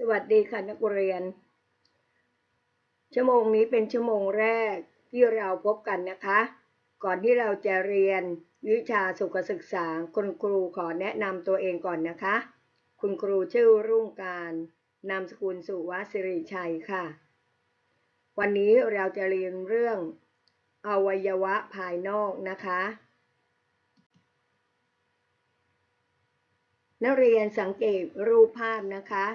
สวัสดีค่ะนักเรียน ชั่วโมงนี้เป็นชั่วโมงแรกที่เราพบกันนะคะ ก่อนที่เราจะเรียนวิชาสุขศึกษา คุณครูขอแนะนำตัวเองก่อนนะคะ คุณครูชื่อรุ่งการนามสกุลสุวัสิริชัยค่ะ วันนี้เราจะเรียนเรื่องอวัยวะภายนอกนะคะ นักเรียนสังเกตรูปภาพนะคะ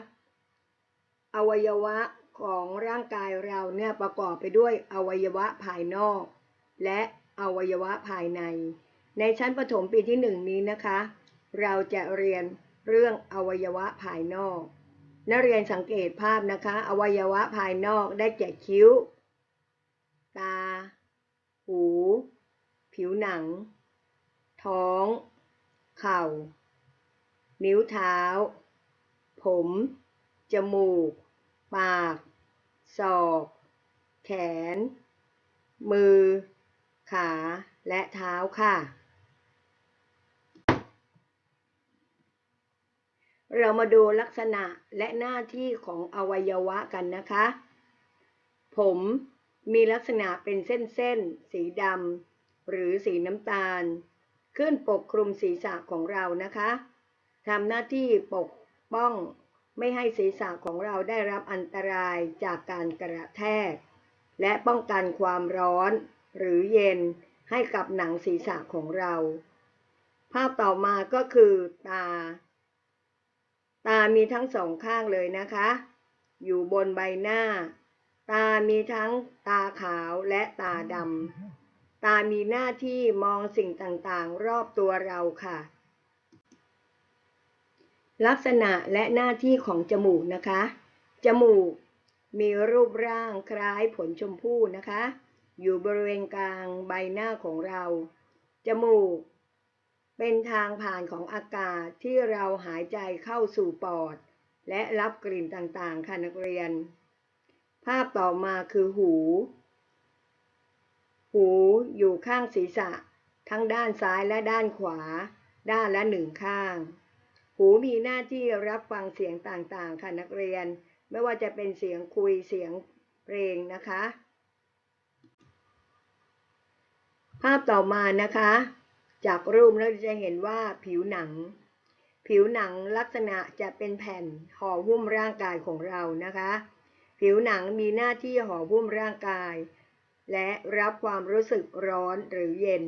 อวัยวะของร่างกายเราเนี่ยประกอบไปด้วยอวัยวะภายนอก และอวัยวะภายใน ในชั้นประถมปีที่หนึ่งนี้นะคะ เราจะเรียนเรื่องอวัยวะภายนอก นักเรียนสังเกตภาพนะคะ อวัยวะภายนอกได้แก่คิ้ว ตา หู ผิวหนัง ท้อง เข่า นิ้วเท้า ผม จมูก ปาก ศอก แขน มือ ขา และเท้าค่ะ เรามาดูลักษณะและหน้าที่ของอวัยวะกันนะคะ ผมมีลักษณะเป็นเส้นๆ สีดำหรือสีน้ำตาล ขึ้นปกคลุมศีรษะของเรานะคะทำหน้าที่ปกป้อง ไม่ให้ศีรษะของเราได้รับอันตรายจากการกระแทก และป้องกันความร้อนหรือเย็นให้กับหนังศีรษะของเรา ภาพต่อมาก็คือตา ตามีทั้งสองข้างเลยนะคะ อยู่บนใบหน้า ตามีทั้งตาขาวและตาดำตามีหน้าที่มองสิ่งต่างๆ รอบตัวเราค่ะ ลักษณะและหน้าที่ของจมูกนะคะ จมูกมีรูปร่างคล้ายผลชมพู่นะคะ อยู่บริเวณกลางใบหน้าของเรา จมูก เป็นทางผ่านของอากาศที่เราหายใจเข้าสู่ปอด และรับกลิ่นต่างๆ ค่ะนักเรียน ภาพต่อมาคือหู หูอยู่ข้างศีรษะ ทั้งด้านซ้ายและด้านขวา ด้านละหนึ่งข้าง หูมีหน้าที่รับฟังเสียงต่างๆ ค่ะนักเรียน ไม่ว่าจะเป็นเสียงคุยเสียงเพลงนะคะ ภาพต่อมานะคะ จากรูปเราจะเห็นว่าผิวหนัง ผิวหนังลักษณะจะเป็นแผ่นห่อหุ้มร่างกายของเรานะคะ ผิวหนังมีหน้าที่ห่อหุ้มร่างกาย และรับความรู้สึกร้อนหรือเย็น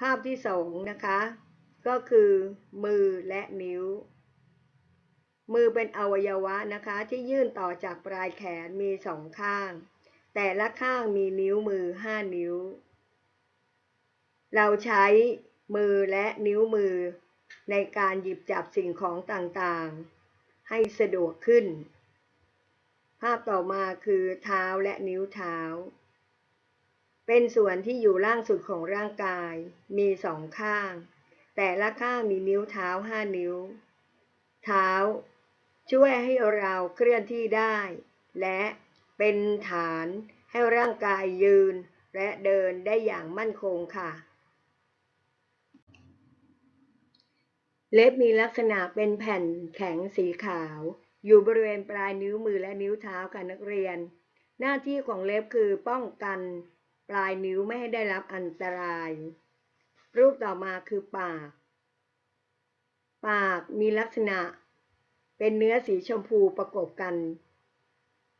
ภาพที่สองนะคะ ก็คือมือและนิ้ว มือเป็นอวัยวะนะคะที่ยื่นต่อจากปลายแขนมีสองข้าง แต่ละข้างมีนิ้วมือห้านิ้ว เราใช้มือและนิ้วมือในการหยิบจับสิ่งของต่างๆ ให้สะดวกขึ้น ภาพต่อมาคือเท้าและนิ้วเท้า เป็นส่วนที่อยู่ล่างสุดของร่างกาย มีสองข้าง แต่ละข้างมีนิ้วเท้าห้านิ้ว เท้า ช่วยให้เราเคลื่อนที่ได้ และเป็นฐานให้ร่างกายยืนและเดินได้อย่างมั่นคงค่ะ เล็บมีลักษณะเป็นแผ่นแข็งสีขาว อยู่บริเวณปลายนิ้วมือและนิ้วเท้าค่ะนักเรียน หน้าที่ของเล็บคือป้องกัน ปลายนิ้วไม่ให้ได้รับอันตราย รูปต่อมาคือปาก ปากมีลักษณะ เป็นเนื้อสีชมพูประกบกัน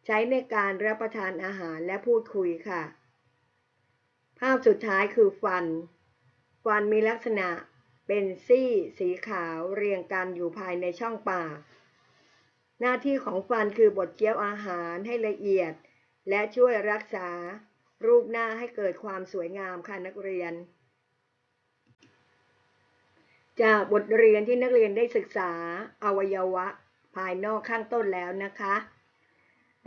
ใช้ในการรับประทานอาหารและพูดคุยค่ะ ภาพสุดท้ายคือฟัน ฟันมีลักษณะเป็นซี่สีขาวเรียงกันอยู่ภายในช่องปาก หน้าที่ของฟันคือบดเคี้ยวอาหารให้ละเอียด และช่วยรักษารูปหน้าให้เกิดความสวยงามค่ะนักเรียน จากบทเรียนที่นักเรียนได้ศึกษาอวัยวะภายนอกข้างต้นแล้วนะคะ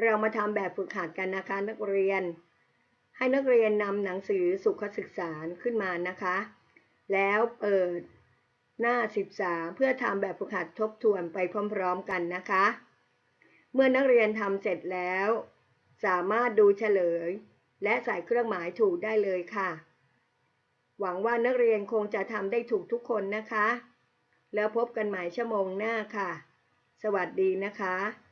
เรามาทำแบบฝึกหัดกันนะคะนักเรียน ให้นักเรียนนำหนังสือสุขศึกษาขึ้นมานะคะ แล้วเปิดหน้า 13 เพื่อทำแบบฝึกหัดทบทวนไปพร้อมๆกันนะคะ เมื่อนักเรียนทำเสร็จแล้ว สามารถดูเฉลย และใส่เครื่องหมายถูกได้เลยค่ะ หวังว่านักเรียนคงจะทำได้ถูกทุกคนนะคะ แล้วพบกันใหม่ชั่วโมงหน้าค่ะ สวัสดีนะคะ